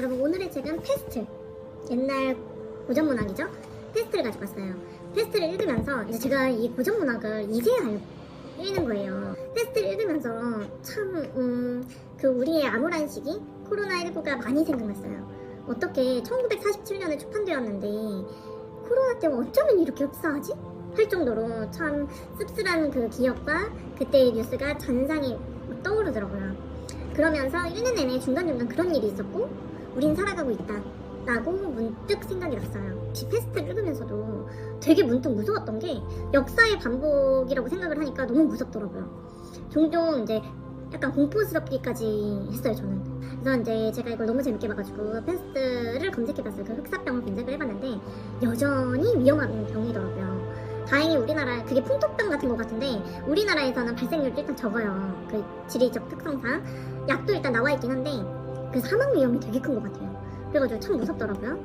여러분 오늘의 책은 페스트. 옛날 고전 문학이죠? 페스트를 가지고 왔어요. 페스트를 읽으면서 이제 제가 이 고전 문학을 이제야 알- 읽는 거예요. 페스트를 읽으면서 참그 우리의 암울한 시기 코로나19가 많이 생각났어요. 어떻게 1947년에 출판되었는데 코로나 때문에 어쩌면 이렇게 흡사하지? 할 정도로 참 씁쓸한 그 기억과 그때의 뉴스가 전상에 떠오르더라고요. 그러면서 1년 내내 중간중간 그런 일이 있었고 우린 살아가고 있다 라고 문득 생각이 났어요. 지 페스트를 읽으면서도 되게 문득 무서웠던 게 역사의 반복이라고 생각을 하니까 너무 무섭더라고요. 종종 이제 약간 공포스럽기까지 했어요 저는. 그래서 이제 제가 이걸 너무 재밌게 봐가지고 페스트를 검색해봤어요. 그 흑사병을 검색을 해봤는데 여전히 위험한 병이더라고요. 다행히 우리나라 그게 풍토병 같은 것 같은데 우리나라에서는 발생률도 일단 적어요. 그 지리적 특성상 약도 일단 나와 있긴 한데 그 사망 위험이 되게 큰 것 같아요. 그래가지고 참 무섭더라고요.